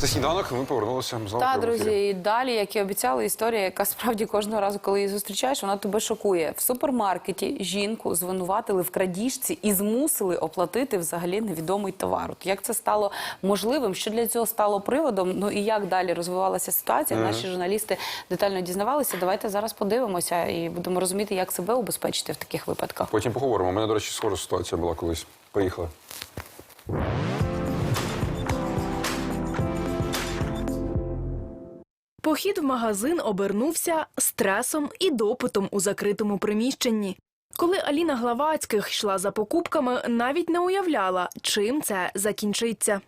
Це сніданок. Ми повернулися з вами Та, друзі, і далі, як і обіцяли, історія, яка справді кожного разу, коли її зустрічаєш, вона тебе шокує. В супермаркеті жінку звинуватили в крадіжці і змусили оплатити взагалі невідомий товар. От як це стало можливим? Що для цього стало приводом? Ну і як далі розвивалася ситуація? Наші журналісти детально дізнавалися. Давайте зараз подивимося і будемо розуміти, як себе убезпечити в таких випадках. Потім поговоримо. У мене, до речі, схожа ситуація була колись. Поїхали. Похід в магазин обернувся стресом і допитом у закритому приміщенні. Коли Аліна Главацьких йшла за покупками, навіть не уявляла, чим це закінчиться.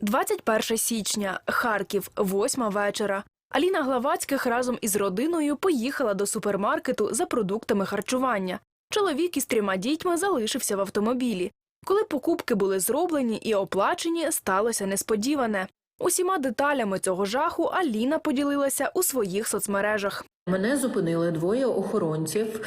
21 січня, Харків, 8 вечора. Аліна Главацьких разом із родиною поїхала до супермаркету за продуктами харчування. Чоловік із трьома дітьми залишився в автомобілі. Коли покупки були зроблені і оплачені, сталося несподіване. Усіма деталями цього жаху Аліна поділилася у своїх соцмережах. Мене зупинили двоє охоронців,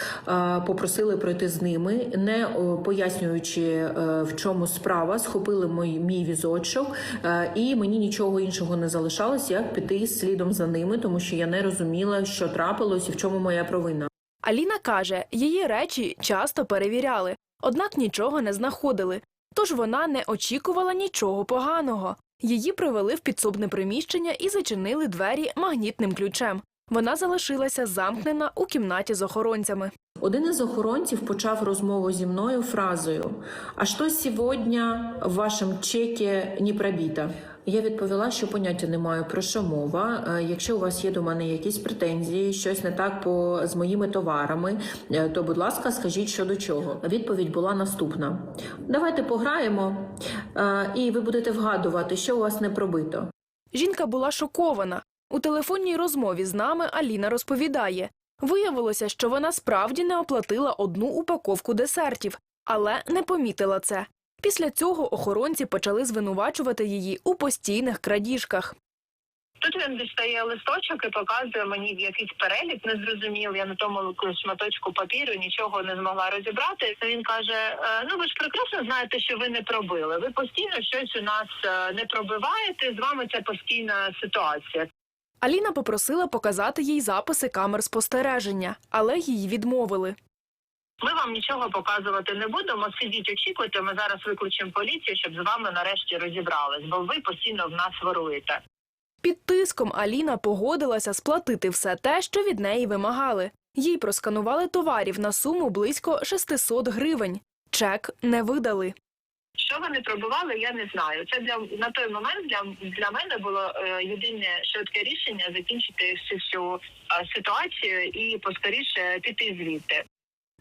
попросили пройти з ними, не пояснюючи, е, в чому справа, схопили мій, мій візочок, е, і мені нічого іншого не залишалось, як піти слідом за ними, тому що я не розуміла, що трапилось і в чому моя провина. Аліна каже, її речі часто перевіряли, однак нічого не знаходили. Тож вона не очікувала нічого поганого. Її привели в підсобне приміщення і зачинили двері магнітним ключем. Вона залишилася замкнена у кімнаті з охоронцями. Один із охоронців почав розмову зі мною фразою: А що сьогодні в вашому чекі не пробіто? Я відповіла, що поняття не маю про що мова. Е, Якщо у вас є до мене якісь претензії, щось не так по з моїми товарами, е, то будь ласка, скажіть що до чого. Відповідь була наступна: давайте пограємо, е, і ви будете вгадувати, що у вас не пробито. Жінка була шокована. У телефонній розмові з нами Аліна розповідає. Виявилося, що вона справді не оплатила одну упаковку десертів, але не помітила це. Після цього охоронці почали звинувачувати її у постійних крадіжках. Тут він дістає листочок і показує мені якийсь перелік незрозумілий. Я на тому шматочку папіру нічого не змогла розібрати. Він каже: «Е, Ну ви ж прекрасно знаєте, що ви не пробили. Ви постійно щось у нас е, не пробиваєте. З вами це постійна ситуація. Аліна попросила показати їй записи камер спостереження, але їй відмовили. Ми вам нічого показувати не будемо. Сидіть, очікуйте. Ми зараз викличемо поліцію, щоб з вами нарешті розібрались, бо ви постійно в нас воруєте. Під тиском Аліна погодилася сплатити все те, що від неї вимагали. Їй просканували товарів на суму близько 600 гривень. Чек не видали. Що вони пробували, я не знаю. Це для на той момент для, для мене було е, єдине швидке рішення закінчити всю всю е, ситуацію і поскоріше піти звідти.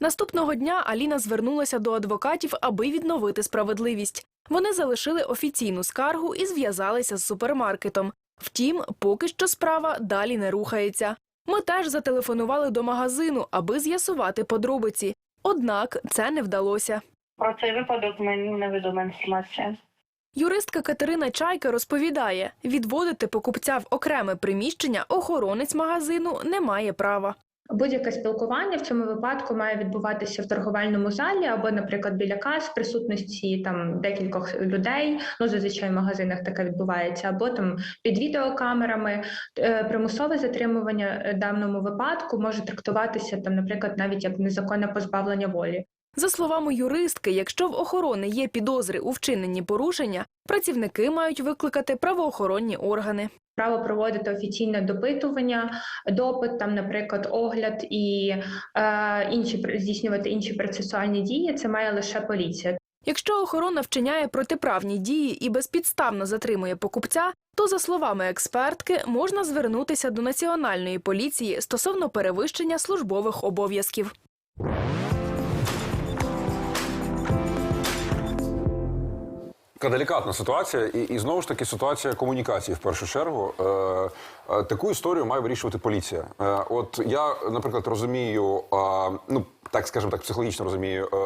Наступного дня Аліна звернулася до адвокатів, аби відновити справедливість. Вони залишили офіційну скаргу і зв'язалися з супермаркетом. Втім, поки що справа далі не рухається. Ми теж зателефонували до магазину, аби з'ясувати подробиці. Однак це не вдалося. Про цей випадок мені невідома інформація. Юристка Катерина Чайка розповідає, відводити покупця в окреме приміщення охоронець магазину не має права. Будь-яке спілкування в цьому випадку має відбуватися в торговельному залі або, наприклад, біля кас в присутності там декількох людей. Ну зазвичай в магазинах таке відбувається, або там під відеокамерами. Е, Примусове затримування е, в даному випадку може трактуватися там, наприклад, навіть як незаконне позбавлення волі. За словами юристки, якщо в охорони є підозри у вчиненні порушення, працівники мають викликати правоохоронні органи. Право проводити офіційне допитування, допит, там, наприклад, огляд і е, інші здійснювати інші процесуальні дії. Це має лише поліція. Якщо охорона вчиняє протиправні дії і безпідставно затримує покупця, то, за словами експертки, можна звернутися до національної поліції стосовно перевищення службових обов'язків. Така делікатна ситуація, і, і знову ж таки ситуація комунікації в першу чергу. Е, е, таку історію має вирішувати поліція. Е, от я, наприклад, розумію, е, ну так скажімо так, психологічно розумію, е,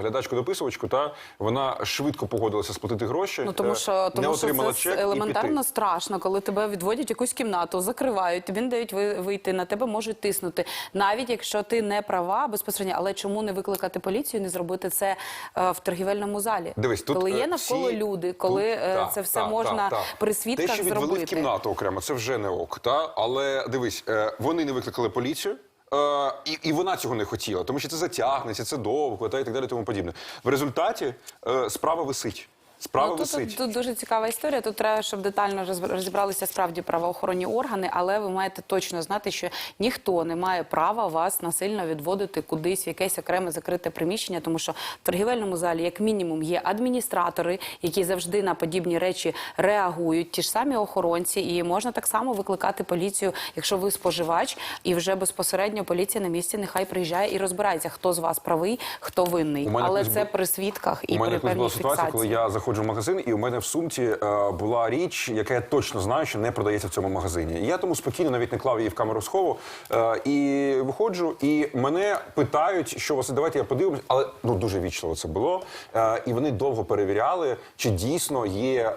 глядачку-дописувачку, та вона швидко погодилася сплатити гроші. Ну тому е, що не тому що це чек і елементарно піти. страшно, коли тебе відводять в якусь кімнату, закривають, тобі не дають ви- вийти, на тебе можуть тиснути. Навіть якщо ти не права безпосередньо, але чому не викликати поліцію, не зробити це е, в торгівельному залі? Дивись, тут коли є навколо всі- люди, коли тут- е, та, це все та, можна та, та. при свідках Те, що відвели зробити. в кімнату окремо, це вже не ок. Та? Але дивись, вони не викликали поліцію. Е, і, і вона цього не хотіла, тому що це затягнеться, це довго, та і так далі, тому подібне. В результаті е, справа висить. Справа Ну, тут, висить. тут, тут дуже цікава історія. Тут треба, щоб детально розібралися справді правоохоронні органи, але ви маєте точно знати, що ніхто не має права вас насильно відводити кудись в якесь окреме закрите приміщення, тому що в торгівельному залі, як мінімум, є адміністратори, які завжди на подібні речі реагують, ті ж самі охоронці, і можна так само викликати поліцію, якщо ви споживач, і вже безпосередньо поліція на місці нехай приїжджає і розбирається, хто з вас правий, хто винний. Але це при свідках і у мене при певній була ситуація, коли я заходжу в магазин, і у мене в сумці е, була річ, яка я точно знаю, що не продається в цьому магазині. Я тому спокійно навіть не клав її в камеру схову. Е, і виходжу, і мене питають, що вас давайте я подивлюсь, але ну дуже вічливо це було. Е, і вони довго перевіряли, чи дійсно є,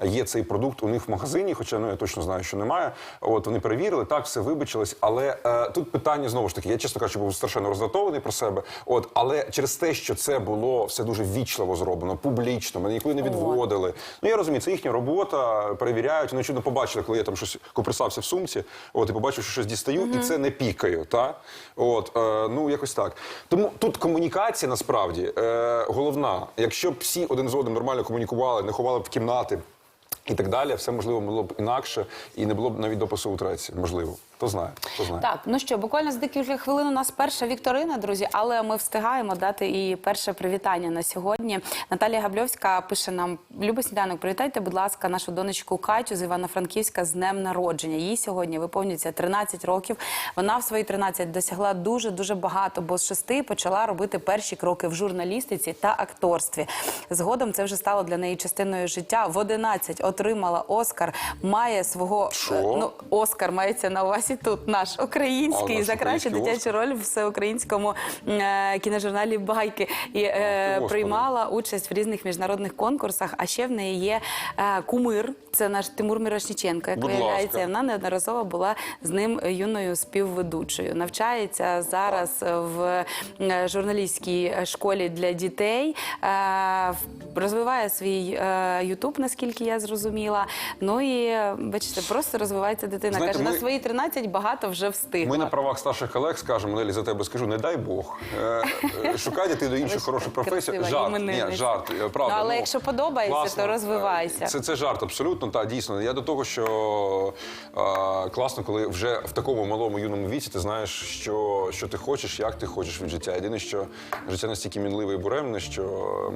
е, є цей продукт у них в магазині, хоча ну я точно знаю, що немає. От вони перевірили, так все вибачились. Але е, тут питання знову ж таки, я чесно кажучи, був страшенно роздратований про себе. От, але через те, що це було все дуже вічливо зроблено, публічно, мене ніколи не відводили. Ну я розумію, це їхня робота, перевіряють. Вони чудно побачили, коли я там щось коприсався в сумці. От і побачив, що щось дістаю, і це не пікаю. Та от е, ну якось так. Тому тут комунікація насправді е, головна. Якщо б всі один з одним нормально комунікували, не ховали б в кімнати. І так далі, все можливо було б інакше, і не було б навіть допису у треці. Можливо, хто знає, хто знає. Так, ну що, буквально за декілька хвилин у нас перша вікторина, друзі, але ми встигаємо дати і перше привітання на сьогодні. Наталія Габльовська пише нам: Любий сніданок, привітайте, будь ласка, нашу донечку Катю з Івано-Франківська з днем народження. Їй сьогодні виповнюється 13 років. Вона в свої 13 досягла дуже дуже багато, бо з шести почала робити перші кроки в журналістиці та акторстві. Згодом це вже стало для неї частиною життя. В 11 отримала Оскар, має свого Що? е, ну, Оскар мається на увазі тут наш український за кращу дитячу роль в всеукраїнському е, кіножурналі Байки і е, приймала участь в різних міжнародних конкурсах. А ще в неї є е, кумир. Це наш Тимур Мірошніченко, як виявляється. Вона неодноразово була з ним юною співведучою. Навчається зараз в журналістській школі для дітей. Е, розвиває свій Ютуб, наскільки я зрозуміла. Ну і бачите, просто розвивається дитина. Знаєте, Каже, ми- на свої 13 багато вже встигла. Ми на правах старших колег скажемо, Нелі, за тебе скажу, не дай Бог. Е, е, Шукайте ти до інших хорошу професію. Жарт, ні, жарт, е, правда. Ну, але якщо подобається, то розвивайся. Це, це жарт, абсолютно, та дійсно. Я до того, що класно, коли вже в такому малому юному віці ти знаєш, що, що ти хочеш, як ти хочеш від життя. Єдине, що життя настільки мінливе і буремне, що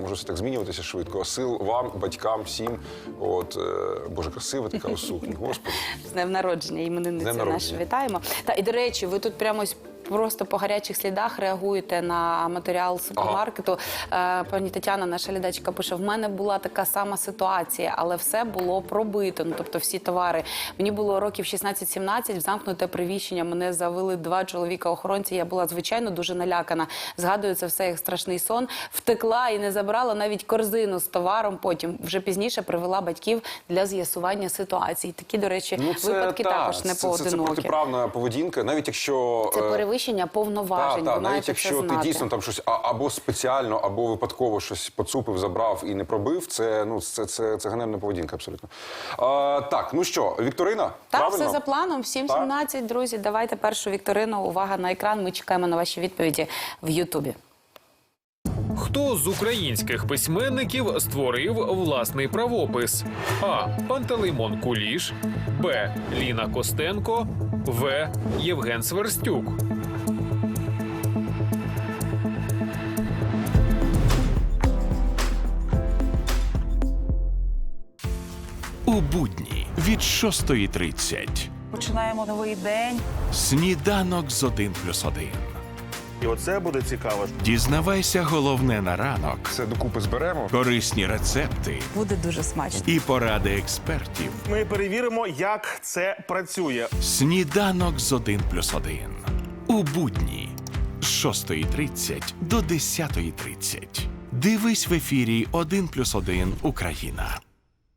може все так змінюватися швидко. Сил вам, батькам, всім. От, Боже, красива така у сукні, господи. З днем народження З іменинниці вітаємо. Та і до речі, ви тут прямо ось просто по гарячих слідах реагуєте на матеріал супермаркету. Е, Пані Тетяна, наша глядачка, пише: в мене була така сама ситуація, але все було пробито. Ну тобто всі товари. Мені було років 16-17, в замкнуте приміщення. Мене завели два чоловіка-охоронці. Я була звичайно дуже налякана. Згадую це все як страшний сон. Втекла і не забрала навіть корзину з товаром. Потім вже пізніше привела батьків для з'ясування ситуації. Такі, до речі, випадки та, також не це, це, це поодинокі. протиправна поведінка, навіть якщо Це е, перевищення повноважень. Так, так, навіть маєте це якщо ти знати. дійсно там щось або спеціально, або випадково щось поцупив, забрав і не пробив, це ну це, це, це ганебна поведінка абсолютно. А, так, ну що, Вікторина? Так, правильно? все за планом. 7.17, друзі. Давайте першу вікторину. Увага на екран. Ми чекаємо на ваші відповіді в Ютубі. Хто з українських письменників створив власний правопис? А. Пантелеймон Куліш, Б. Ліна Костенко, В. Євген Сверстюк. У будні від 6.30. Починаємо новий день. Сніданок з 1 плюс 1. І оце буде цікаво. Дізнавайся головне на ранок, Все докупи зберемо. корисні рецепти Буде дуже смачно. і поради експертів. Ми перевіримо, як це працює. Сніданок з 1 плюс 1. У будні з 6.30 до 10.30. Дивись в ефірі 1+,1 Україна.